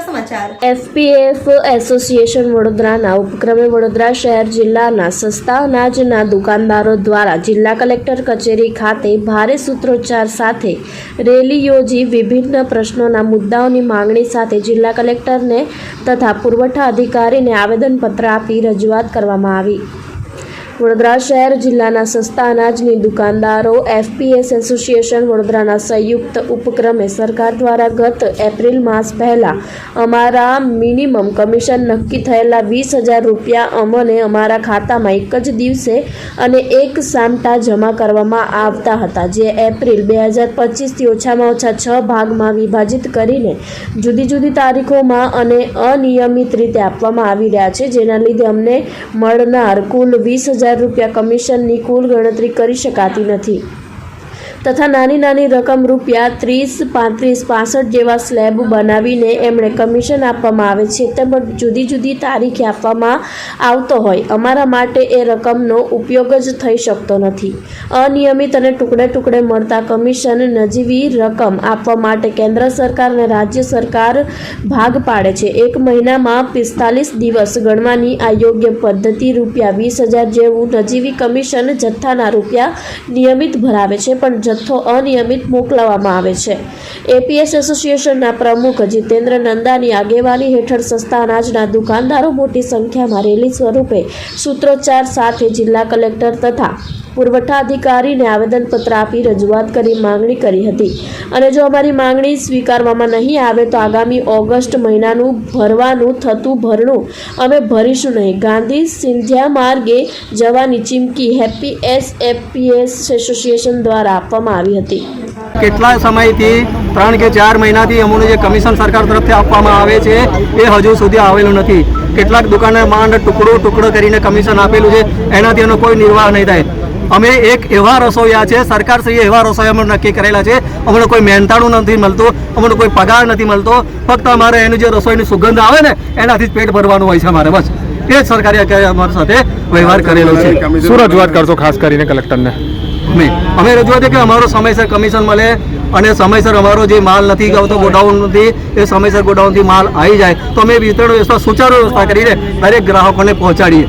FPF association વડોદરાના ઉપક્રમે વડોદરા શહેર જિલ્લાના સસ્તા અનાજના દુકાનદારો દ્વારા જિલ્લા કલેક્ટર કચેરી ખાતે ભારે સૂત્રોચ્ચાર સાથે રેલી યોજી વિભિન્ન પ્રશ્નોના મુદ્દાઓની માંગણી સાથે જિલ્લા કલેક્ટરને તથા પુરવઠા અધિકારીને આવેદનપત્ર આપી રજૂઆત કરવામાં આવી. વડોદરા શહેર જિલ્લાના સસ્તા અનાજની દુકાનદારો એફપીએસ એસોસિએશન વડોદરાના સંયુક્ત ઉપક્રમે સરકાર દ્વારા ગત એપ્રિલ માસ પહેલા અમારા મિનિમમ કમિશન નક્કી થયેલા વીસ હજાર રૂપિયા અમને અમારા ખાતામાં એક જ દિવસે અને એક સામટા જમા કરવામાં આવતા હતા, જે એપ્રિલ બે હજાર પચીસથી ઓછામાં ઓછા છ ભાગમાં વિભાજિત કરીને જુદી જુદી તારીખોમાં અને અનિયમિત રીતે આપવામાં આવી રહ્યા છે, જેના લીધે અમને મળનાર કુલ વીસ હજાર રૂપિયા કમિશનની કુલ ગણતરી કરી શકાતી નથી. તથા નાની નાની રકમ રૂપિયા ત્રીસ, પાંત્રીસ, પાસઠ જેવા સ્લેબ બનાવીને એમણે કમિશન આપવામાં આવે છે. તેમજ જુદી જુદી તારીખે આપવામાં આવતો હોય. અમારા માટે એ રકમનો ઉપયોગ જ થઈ શકતો નથી. અનિયમિત અને ટુકડે ટુકડે મળતા કમિશન નજીવી રકમ આપવા માટે કેન્દ્ર સરકાર અને રાજ્ય સરકાર ભાગ પાડે છે. એક મહિનામાં પિસ્તાલીસ દિવસ ગણવાની આ યોગ્ય પદ્ધતિ રૂપિયા વીસ હજાર જેવું નજીવી કમિશન જથ્થાના રૂપિયા નિયમિત ભરાવે છે. પણ જથ્થો અનિયમિત મોકલવામાં આવે છે. એપીએસ એસોસિએશનના પ્રમુખ જીતેન્દ્ર નંદાની આગેવાની હેઠળ સસ્તા અનાજના દુકાનદારો મોટી સંખ્યામાં રેલી સ્વરૂપે સૂત્રોચ્ચાર સાથે જિલ્લા કલેક્ટર તથા પુરવઠા અધિકારીને આવેદનપત્ર આપી રજૂઆત કરી માંગણી કરી હતી. અને જો અમારી માંગણી સ્વીકારવામાં નહીં આવે તો આગામી ઓગસ્ટ મહિનાનું ભરવાનું થતું ભરણું અમે ભરીશું નહીં. ગાંધી સિંધિયા માર્ગે જવાની ચીમકી હેપી એસ એફપીએસ એસોસિએશન દ્વારા આપવામાં આવી હતી. કેટલા સમયથી ત્રણ કે ચાર મહિનાથી અમને જે કમિશન સરકાર તરફથી આપવામાં આવે છે એ હજુ સુધી આવેલું નથી. કેટલાક દુકાને માંડ ટુકડો ટુકડો કરીને કમિશન આપેલું છે. એનાથી એનો કોઈ નિર્વાહ નહીં થાય. અમે એક એવા રસોઈયા છે સરકારશ્રીએ એવા રસોઈયા અમે નક્કી કરેલા છે. અમને કોઈ મહેનતાણું નથી મળતું અમને કોઈ પગાર નથી મળતો. ફક્ત અમારે એનું જે રસોઈની સુગંધ આવે ને એનાથી જ પેટ ભરવાનું હોય છે અમારે બસ. એ જ સરકારે અમારી સાથે વ્યવહાર કરેલો છે. શું રજૂઆત કરશો ખાસ કરીને કલેક્ટરને? અમે અમે રજૂઆત કે અમારો સમયસર કમિશન મળે અને સમયસર અમારો જે માલ નથી આવતો ગોડાઉનથી એ સમયસર ગોડાઉનથી માલ આવી જાય. તો અમે વિતરણ વ્યવસ્થા સુચારુ વ્યવસ્થા કરીને દરેક ગ્રાહકોને પહોંચાડીએ.